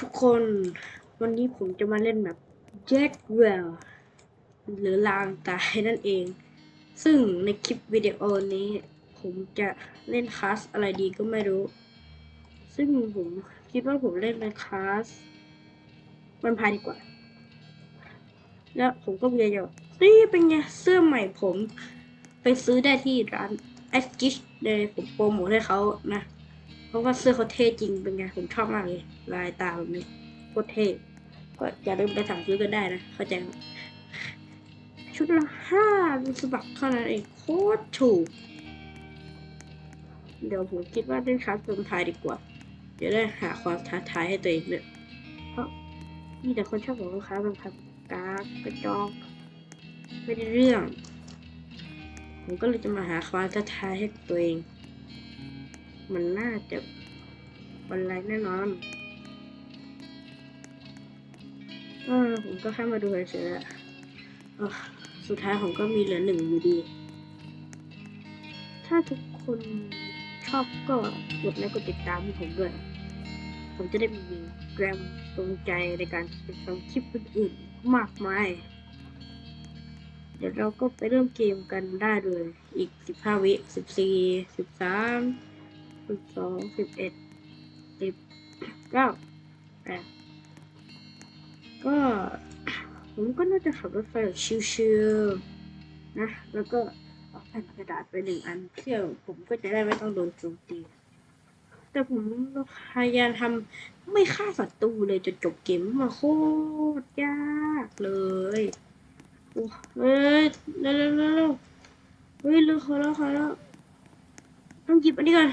ทุกคนวันนี้ผมจะมาเล่นแบบแจ็คเวลหรือลางตายนั่นเอง ซึ่งในคลิปวิดีโอนี้ ผมจะเล่นคลาสอะไรดีก็ไม่รู้ ซึ่งผมคิดว่าผมเล่นในคลาสมันพายดีกว่า แล้วผมก็เบียร์อยู่นี่เป็นไงเสื้อใหม่ผม ไปซื้อได้ที่ร้าน a s k i s h เลยผมโปรโมทให้เขานะ เพราะว่าเสื้อเขาเท่จริงเป็นไงผมชอบมากเลยลายตาแบบนี้โคตรเท่ก็อย่าลืมไปสั่งซื้อกันได้นะเข้าใจไหมชุดละห้าสบักเท่านั้นเองโคตรถูก เดี๋ยวผมคิดว่าเล่นคลาสเติมทายดีกว่า เดี๋ยวได้หาความท้าทายให้ตัวเองเนี่ยเพราะมีแต่คนชอบบอกว่าคลาสเติมทายกากกระจอกไม่ได้เรื่อง ผมก็เลยจะมาหาความท้าทายให้ตัวเอง มันน่าจะบันไลแน่นอน เออผมก็แค่มาดูเฉยๆอะสุดท้ายผมก็มีเหลือหนึ่งอยู่ดี ถ้าทุกคนชอบก็กดไลค์กดติดตามให้ผมด้วย ผมจะได้มีแกรมตรงใจในการทำคลิปอื่นๆมากมาย เดี๋ยวเราก็ไปเริ่มเกมกันได้เลย อีกสิบห้าวิสิบ สิบสองสิบเอ็ดสิบเก้าแปดก็ผมก็น่าจะขับรถไฟชิวๆนะ แล้วก็เอาแผ่นกระดาษไปหนึ่งอันเพื่อผมก็จะได้ไม่ต้องโดนโจมตี แต่ผมพยายามทำไม่ฆ่าศัตรูเลยจนจบเกมมาโคตรยากเลยโอ้เฮ้ยเร็วๆเร็วๆเฮ้ยเร็วขอแล้วขอแล้วต้องหยิบอันนี้ก่อน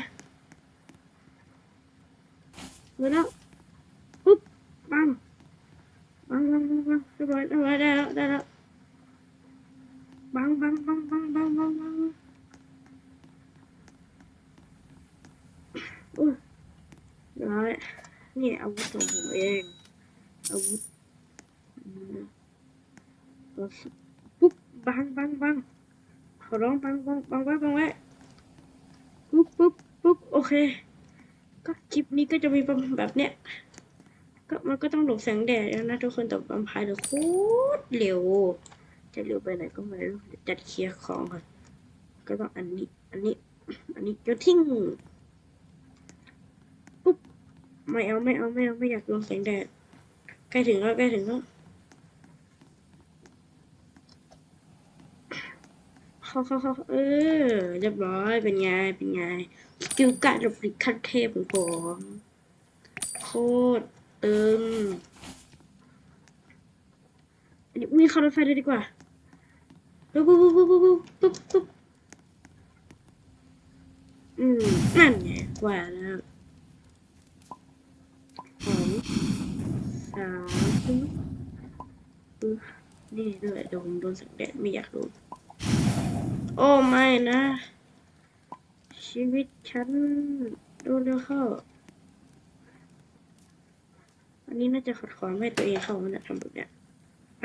เสร็จแล้วปุ๊บปังปังปังปังปังเรียบร้อยเรียบร้อยได้แล้วได้แล้วปังปั ก็คลิปนี้ก็จะมีประมาณแบบเนี้ยก็มันก็ต้องหลบแสงแดดแล้วนะทุกคนแต่บัมพายเดี๋ยวโคตรเร็ว จะเร็วไปไหนก็ไม่รู้จัดเคลียร์ของก่อนก็ต้องอันนี้ อันนี้ อันนี้จะทิ้งปุ๊บไม่เอาไม่เอาไม่เอาไม่อยากโดนแสงแดดใกล้ถึงแล้วใกล้ถึงแล้วเข้าเข้าเข้าเออเรียบร้อยเป็นไงเป็นไง กิลการหลบหลีกขั้นเทพของผมโคตรตึงอันนี้มีเข้ารถไฟเลยดีกว่าปุ๊บปุ๊บปุ๊บปุ๊บปุ๊บปุ๊บปุ๊บอืมนั่นไงกว่าแล้วสองสามปุ๊บปุ๊บนี่ด้วยเดี๋ยวผมโดนแสังแดดไม่อยากโดนโอ้ไม่นะ ชีวิตฉันดนแล้วเข้าอันนี้น่าจะขัดขวางให้ตัวเองเข้ามันจะทำแบบเนี้ยไป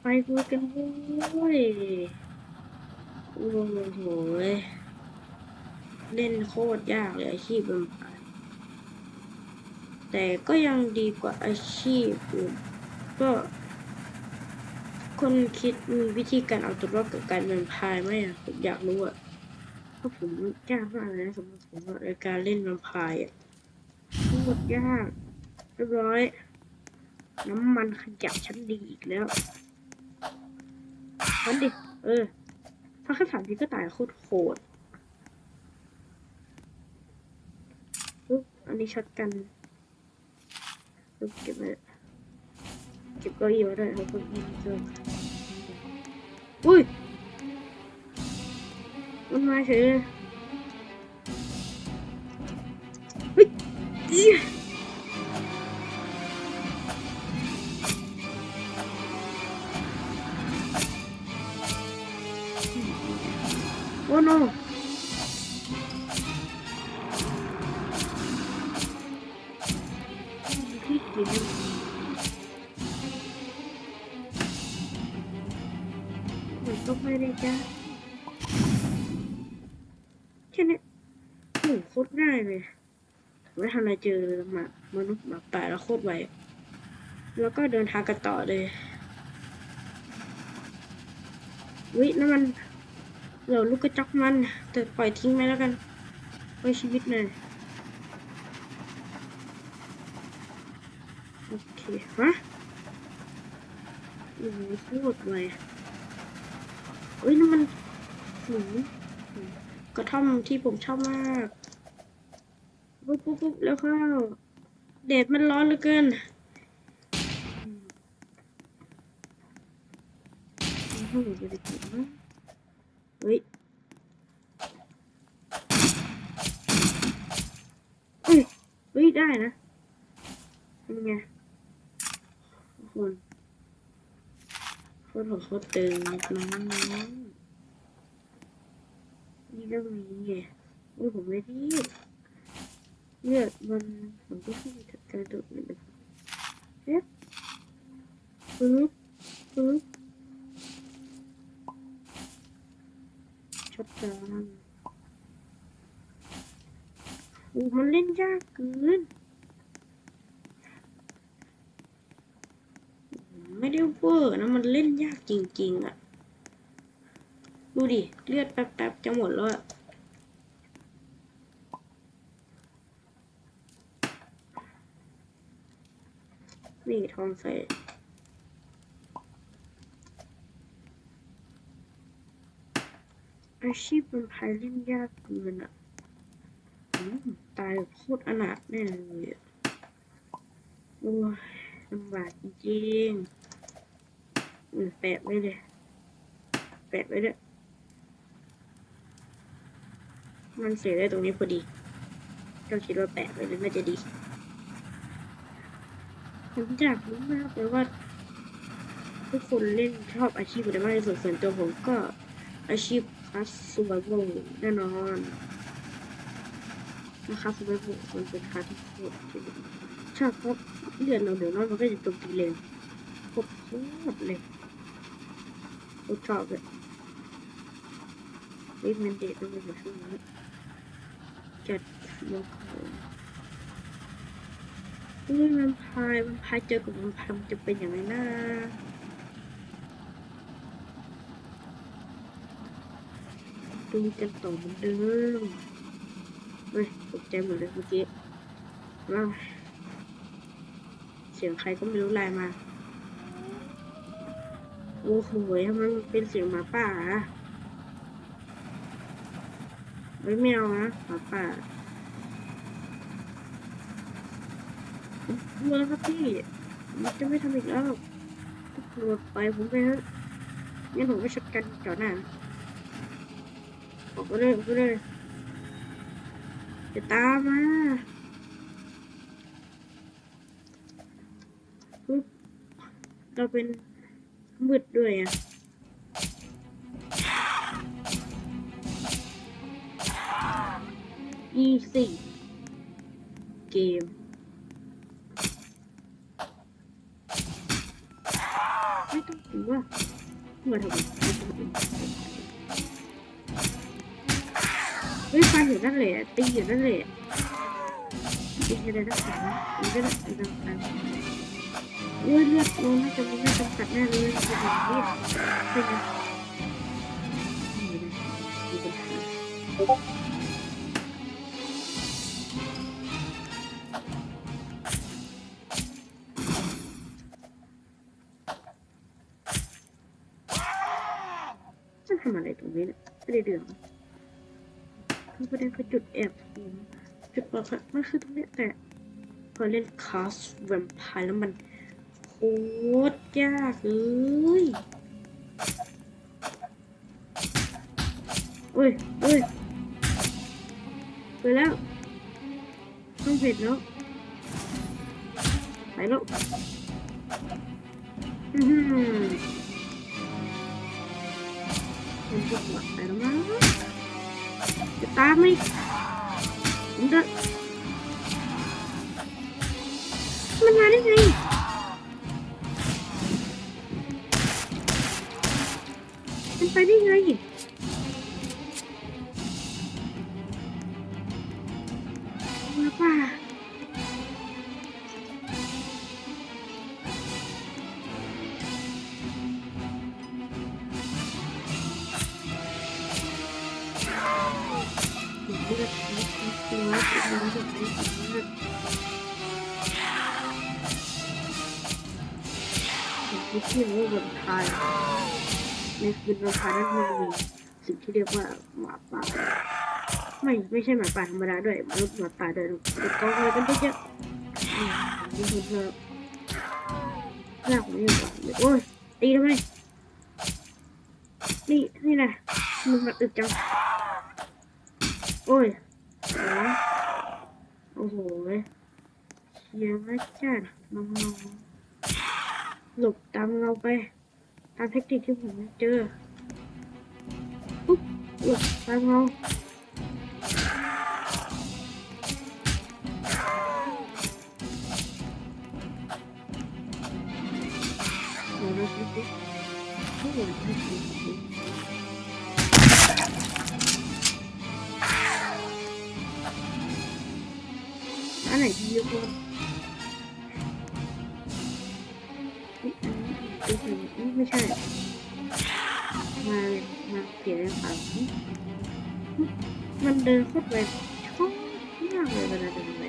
ไปคุยกันเว้ยโอ้โหเล่นโคตรยากเลยอาชีพเป็นผ่านแต่ก็ยังดีกว่าอาชีพอื่นก็ คนคิดมีวิธีการเอาตัวรอดกับการเป็นพายไหมอะผมอยากรู้อะเพราะผมยากมากเลยนะสำหรับผมในการเล่นแวมไพร์อะโคตรยากเรียบร้อย น้ำมันขยับชั้นดีอีกแล้วมันดิเออ ถ้าแค่สามทีก็ตายโคตรโหดอันนี้ช็อตกันเก็บไว้ เก็บเก้าอี้ไว้ด้วยเพราะเก้าอี้มันเจออุ้ย มันมาเฉยเลยเฮ้ยอีโอ้ no จ้าแค่นี้โหโคตรง่ายเลยไม่ทันไรเจอหมามนุษย์หมาป่าแล้วโคตรไวแล้วก็เดินทางกันต่อเลยวินั่นมันเหล่าลูกกระจอกมัน แต่ปล่อยทิ้งไปแล้วกันไว้ชีวิตหน่อยโอเค ฮะโอ้โหโคตรไว เฮ้ยนั่นมันหืมกระท่อมที่ผมชอบมากปุ๊บปุ๊บปุ๊บแล้วเข้าแดดมันร้อนเหลือเกินอ้โหจะได้กินนะเฮ้ยเฮ้ยเฮ้ย ได้นะเป็นไงทุกคน โคตรโหดโคตรตึงน้องๆนี่เรื่องนี้ไงอุ้ยผมไม่รีบเลือดมันผมก็ขึ้นกระโดดเลยนะครับเอ๊ะปึ๊บปึ๊บช็อตกันอู้มันเล่นยากเกิน ไม่ได้เวอร์นะมันเล่นยากจริง ๆอะดูดิ เลือดแป๊บๆจะหมดแล้วอะนี่ทองใส่อาชีพเป็นพายเล่นยากเกินอะตายแบบโคตรอนาถแน่เลยโอ้ยลำบากจริงๆ แปะไว้เลยแปะไว้เลยมันเสียได้ตรงนี้พอดี ก็คิดว่าแปะไว้เลยน่าจะดี ผมอยากรู้มากเลยว่า ทุกคนเล่นชอบอาชีพอะไรมากที่สุดส่วนตัวผมก็อาชีพคัสซูบาโบแน่นอนนะครับซูบาโบมันเป็นคัสที่โคตรชอบเพราะเลือดเราเดี๋ยวน้อยมันก็จะโจมตีเร็วโคตรโคตรเลย ผมชอบเลยวิมันเด็ดต้องเป็นแบบช่วงนี้จัดโมกเขาเฮ้ยมันพายมันพายเจอกับมันพายมันจะเป็นอย่างไรนะดูกันต่อเหมือนเดิมเฮ้ยตกใจหมดเลยเมื่อกี้ว้าวเสียงใครก็ไม่รู้ไลน์มา โอ้โหมันเป็นเสียงหมาป่าไม่แมวนะหมาป่ากลัวแล้วครับพี่ มันจะไม่ทำอีกแล้วตำรวจไปผมไปเถอะงั้นผมไปชัดกันจ่อหน้าออกไปเลยออกไปเลยจะตามมาเราเป็น มืดด้วยอะยี่สิบเกมไม่ต้องถือว่าเมื่อทำไมเฮ้ยฟันอยู่นั่นเลยอะตีอยู่นั่นเลยอะตีอยู่ในนักศึกษาตีก็ได้ตีกันไป เลือดเลือดลงน่าจะมีน่าจำกัดแน่เลยเป็นแบบนี้เป็นไงนี่นะมีปัญหาจะทำอะไรตรงนี้เนี่ยไม่ได้เรื่องคือประเด็นคือจุดแอบจุดปลอดภัยมันคือตรงนี้แต่พอเล่นคาสแวมไพร์แล้วมัน โคตรยากเลยโอ้ยโอ้ยไปแล้วต้องเผ็ดแล้วไปแล้วอือหือมันจะหลับไปแล้วมั้งจะตามไหมมันจะมันมาได้ไง ร้อยสิบร้อยสิบบมากผมคิดที่ว่าบนพายในคืนวันพายนั้นมันมีสิ่งที่เรียกว่าหมาป่าไม่ไม่ใช่หมาป่าธรรมดาด้วยมนุษย์หมาป่าเดินเด็กกองอะไรกันเยอะๆนี่คือเธอหน้าผมนี่ก่อนโอ้ยตีทำไมนี่นี่นะมึงมันอึดจังโอ้ย โอ้โหเชียร์นะจ้าน้องๆหลบตามเราไป ตามเทคนิคที่ผมเจอปุ๊บหลบตามเราเดี๋ยวเราดูสิโอ้โห ไม่ดีอันไหนดีกว่าไม่ใช่ไม่ใช่ มาเลยมาเปลี่ยนเลยค่ะมันเดินเข้าไปชอบมากเลยเวลาเดินไป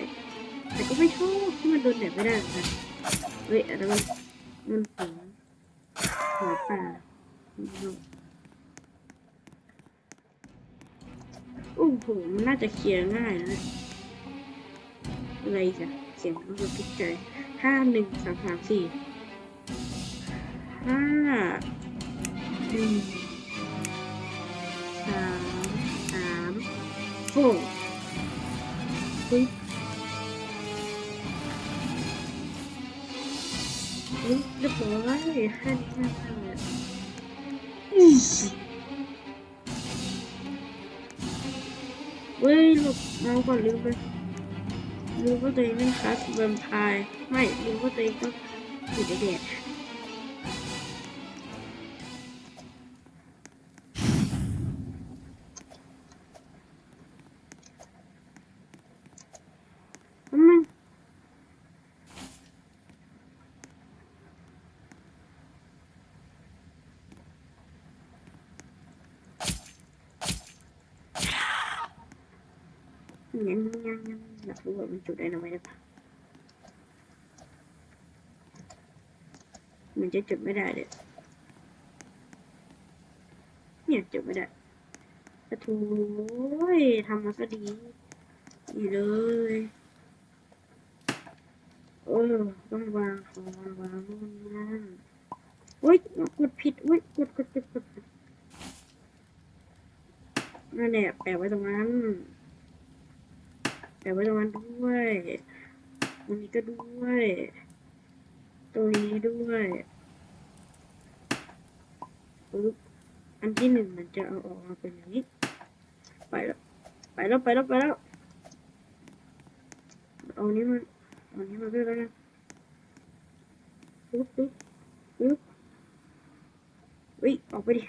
แต่ก็ไม่ชอบที่มันโดนแดดไม่ได้นะเฮ้ยอะไรมันมันหัวหัวป่าโอ้โหมันน่าจะเคลียร์ง่ายนะ อะไรจ้ะเสียงมันก็พิจัยห้าหนึ่งสามสามสี่ห้าหนึ่งสามสามโฟร์ปึ๊บปึ๊บเรียบร้อยห้าห้าห้าอีเว้ยหลบเราก่อนลืมไป รู้ว่าตัวเองเป็นคลาสแวมไพร์ไม่รู้ว่าตัวเองต้องอยู่ในแดดทำไมยังยังยัง อยากรู้ว่ามันจุดได้ไหมได้ปะมันจะจุดไม่ได้เลยเนี่ยจุดไม่ได้กระทูยทำมาซะดีดีเลยเออต้องวางของวางนู่นนั่นโอ๊ยกดผิดโอ๊ยกดกดกดกดกดนั่นแหละแปะไว้ตรงนั้น แต่ว้ตรงนั้นด้วยตรงนี้ก็ด้วย ตรงนี้ด้วยปึ๊บอันที่หนึ่งมันจะเอาออกมาเป็นอย่างนี้ ไปแล้ว ไปแล้วไปแล้วไปแล้ว เอานี้มันเอานี้มาด้วยแล้วกันปึ๊บปึ๊บปึ๊บเฮ้ยออกไปดิ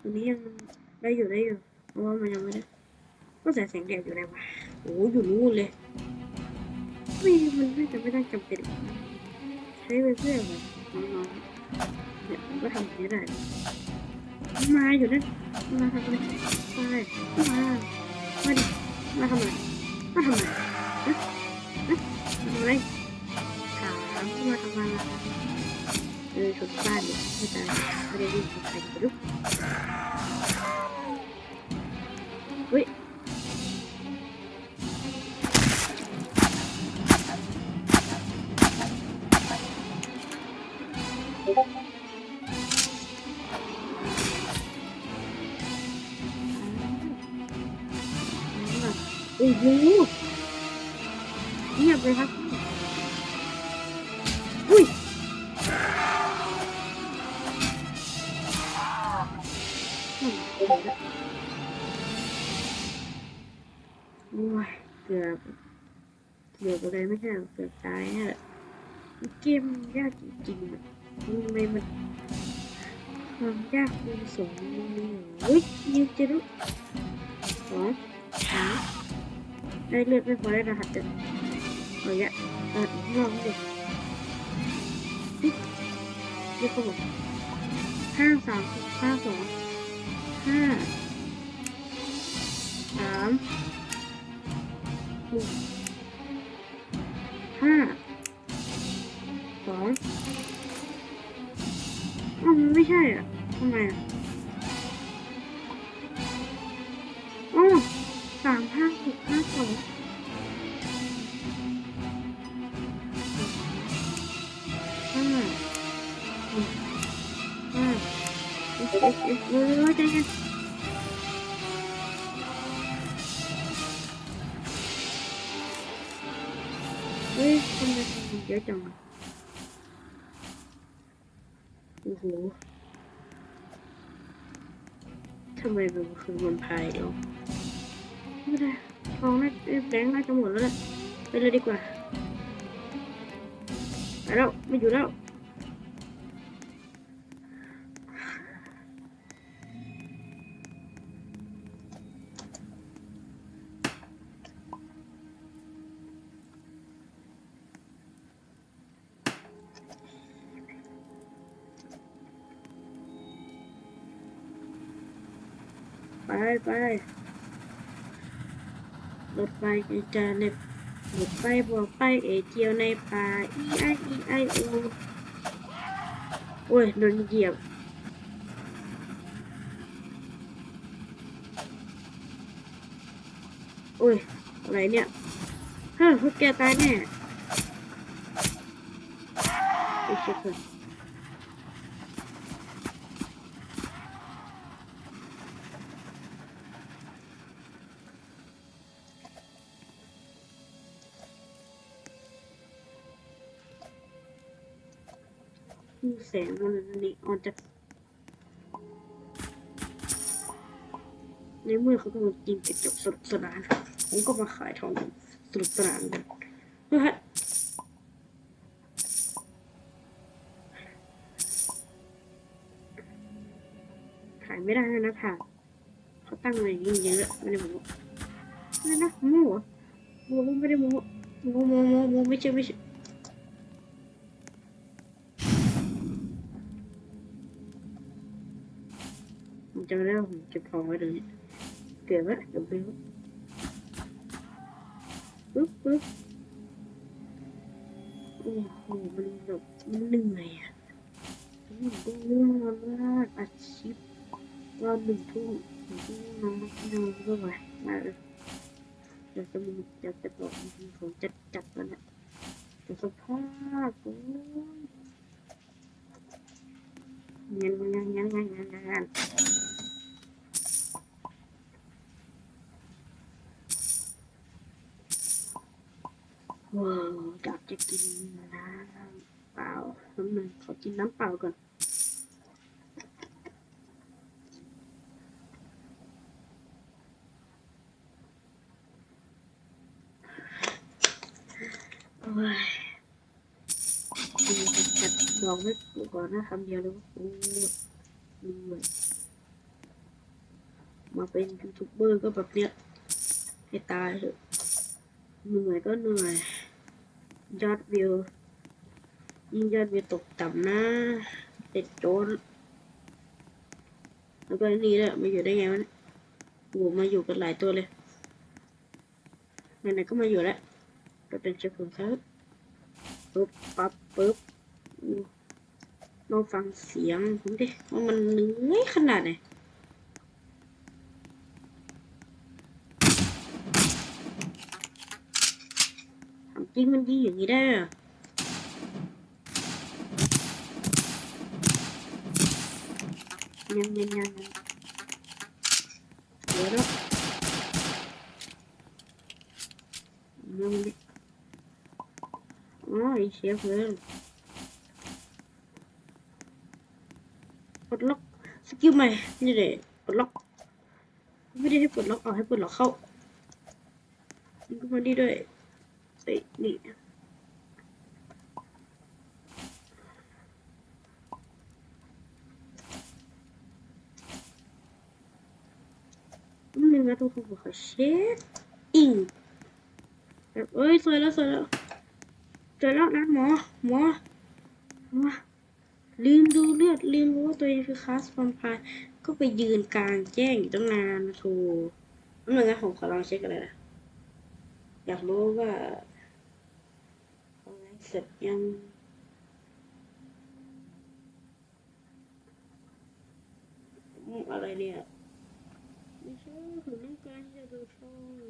ตรงนี้ยังได้อยู่ได้อยู่เพราะว่ามันยังไม่ได้ ก็ใส่แสงแดดอยู่ไหนวะโอ้อยู่นู่นเลยไม่มันน่าจะไม่ได้จำเป็นใช้ไปเพื่อแบบน้องๆเนี่ยก็ทำอย่างนี้ได้มาอยู่นั่นมาทำอะไรไปมามาดิมาทำอะไรมาทำอะไรนะนะทำอะไรถามมาทำอะไรเออชนบ้านเนี่ยไม่ตายไม่ได้ยินใครระดุกเฮ้ย โอ้ยเกือบเกือบอะไรไม่ใช่เกือบตายฮะเกมยากจริงๆทำไมมันความยากคูณสองมันมีเหรอเฮ้ยยิงจะรู้สองสามได้เลือดไม่พอได้รหัสเดิมเอาอย่าเปิดอีกรอบเลยนี่เขาบอกห้าสามหกห้าสอง ห้าสามหกห้าสองอ๋อมันไม่ใช่อะทำไมอะอ๋อสามห้าหกห้าสอง เออใจเย็นเฮ้ยทำไมมันเยอะจังโอ้โหทำไมมันคือมันพายเดียวไม่ได้ทองน่าแบงค์น่าจะหมดแล้วแหละไปเลยดีกว่าไปแล้วไม่อยู่แล้ว ไปไปรถไฟจะในรถไฟบอกไปเอเที่ยวในป่าอีไออีไอโอโอ้ยโดนเหยียบโอ้ย อะไรเนี่ยฮ้ยพวกแกตายแน่ไอเชี่ย แสงมันนี่ออนจากในเมื่อเขากำลังกินกระจกสนสนานผมก็มาขายทองสนสนานกันเฮ้ยขายไม่ได้นะค่ะเขาตั้งไว้อย่างนี้เยอะไม่ได้โม้ไม่นะม้เหม้ไม่ได้ม้โม้โม้โม้โม้ไม่ใช่ไม่ใช่ จำได้ว่าผมเก็บทองไว้ตรงนี้เก็บไว้เดี๋ยวไปปึ๊บปึ๊บโอ้โหมันแบบมันเหนื่อยอะมันก็ง่วงมากอาชีพเราหนึ่งทุ่มหนึ่งทุ่มนอนนอนก็ไหวมาเลยเดี๋ยวจะมีเดี๋ยวจะบอกผมจะจัดแล้วนี่ยแต่สภาพโอ้ยงานงานงานงานงานงาน อยากจะกินน้ำเปล่าน้ำหนึ่งขอกินน้ำเปล่าก่อนโอ้ยดีจัดๆบอกไว้ก่อนนะคำเดียวเลยว่าโอ้ยเหนื่อยมาเป็นยูทูบเบอร์ก็แบบเนี้ยให้ตายเถอะเหนื่อยก็เหนื่อย ยอดวิว ยิ่งยอดวิวตกต่ำนะติดโจนแล้วก็นี่แหละมาอยู่ได้ไงวะเนี่ยโอ้มาอยู่กันหลายตัวเลยไหนๆก็มาอยู่แล้วก็เป็นเชิงครับปึ๊บปั๊บปึ๊บลองฟังเสียงผมดิว่ามันเหนื่อยขนาดไหนถามจ ริงมันดีอย่างนี้ได้เหรอยังยังยังยังเดี๋ยวแล้วยังไม่อ๋อไอเสียเพลิงปลดล็อกสกิลใหม่นี่เลยปลดล็อกไม่ได้ให้ปลดล็อกเอาให้ปลดล็อกเข้ามันก็มาดีด้วย อ้ยนี่นหนึ่งนะทุกคนขอเช็คอิงเอ้ยสวยแล้วสวยแล้วเจอแล้วนะหมอหมอหมอลืมดูเลือดลืมรู้ว่าตัวเองคือคลาสฟอมพายก็ไปยืนกลางแจ้งอยู่ตั้งนานโธ่นั่นไงผมขอลองเช็คกันเลยนะอยากรู้ว่า เสร็จยังอืมอะไรเนี่ย ไม่ใช่ผมต้องการจะดูช่อง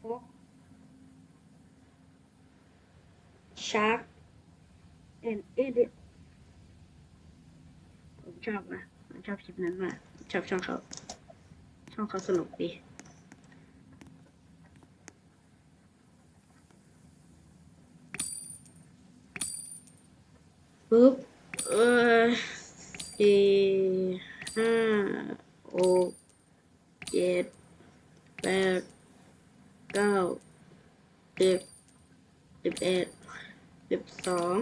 ฟอกชาร์กแอนเอเดผมชอบนะผมชอบคลิปนั้นมากชอบช่องเขา ช่องเขาสนุกดี ปึ๊บเออสี่ห้าหกเจ็ดแปดเก้าสิบสิบเอ็ดสิบสอง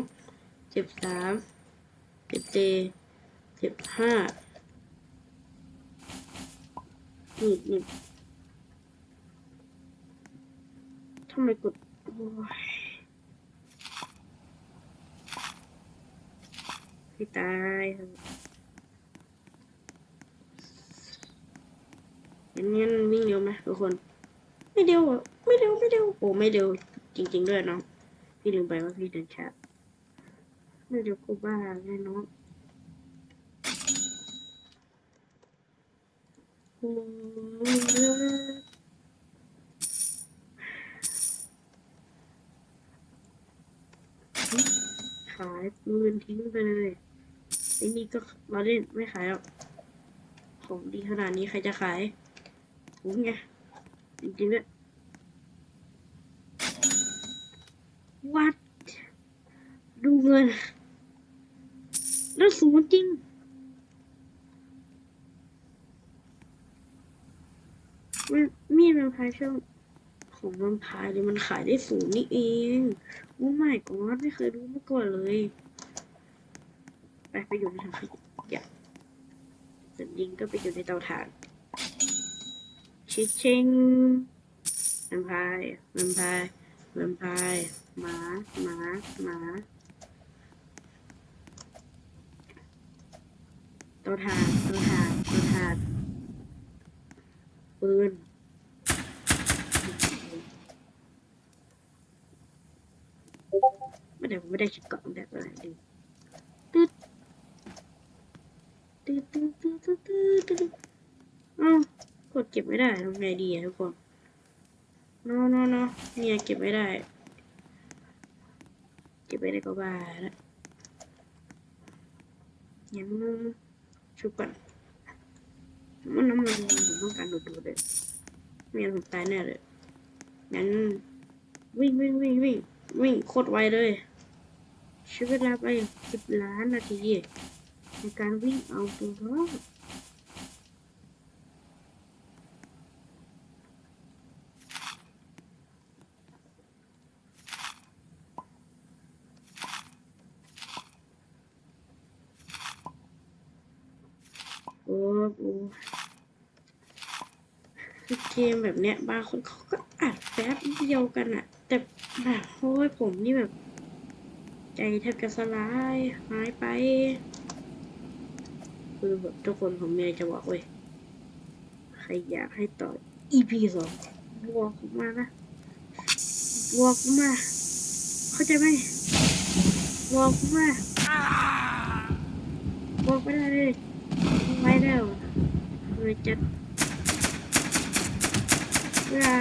สิบสามสิบสี่สิบห้านี่นี่ทำไมกดโอ้ย ให้ตายเถอะอย่างนี้มันวิ่งเร็วไหมทุกคน ไม่เร็วอะไม่เร็วไม่เร็วโอ้ไม่เร็วจริง ๆ ด้วยเนาะพี่ลืมไปว่าพี่เดินช้าไม่เร็วกูบ้าแน่น้องโอ้ยขายปืนทิ้งไปเลยไอ้ นี่ก็เราเล่นไม่ขายหรอกของดีขนาดนี้ใครจะขายโอ้ไงจริงๆด้วยวัด ดูเงินแล้วสูงจริงมันมีดมันพายช่วงของมันพายเลยมันขายได้สูงนี่เองโอ้ไม่กอดไม่เคยรู้มาก่อนเลย ไปไปอยู่ในถังขยะส่วนยิงก็ไปอยู่ในเตาถ่าน ชิชชิงแวมไพายแวมไพายแวมไพายหมาหมาหมาเตาถ่านเตาถ่านเตาถ่านปืนไม่ได้ผมไม่ได้คิดกล่อนแบบอะไรดู อ้าวกดเก็บไม่ได้ทำไงดีอะทุกคน no no no เนี่ยเก็บไม่ได้ เก็บไม่ได้ก็บ้าล้วยังชุบก่อนมันน้ำมันผมต้องการดูดๆเลยไม่งั้นผมตายแน่เลยงั้นวิ่งวิ่งวิ่งวิ่งวิ่งโคตรไวเลยใช้เวลาไปสิบล้านนาที ในการวิ่งเอาตัวรอดโอ้โหเกมแบบเนี้ยบางคนเขาก็อัดแป๊บเดียวกันอะแต่แบบโอ้ยผมนี่แบบ ใจแทบจะสลายหายไป คือแบบทุกคนผมมีอะไรจะบอกเว้ยใครอยากให้ต่อ EP สองบวกมมานะบวกมมา เข้าใจไหมบวกมมาบวกไม่ได้เลยไม่แล้เลยจะเวลา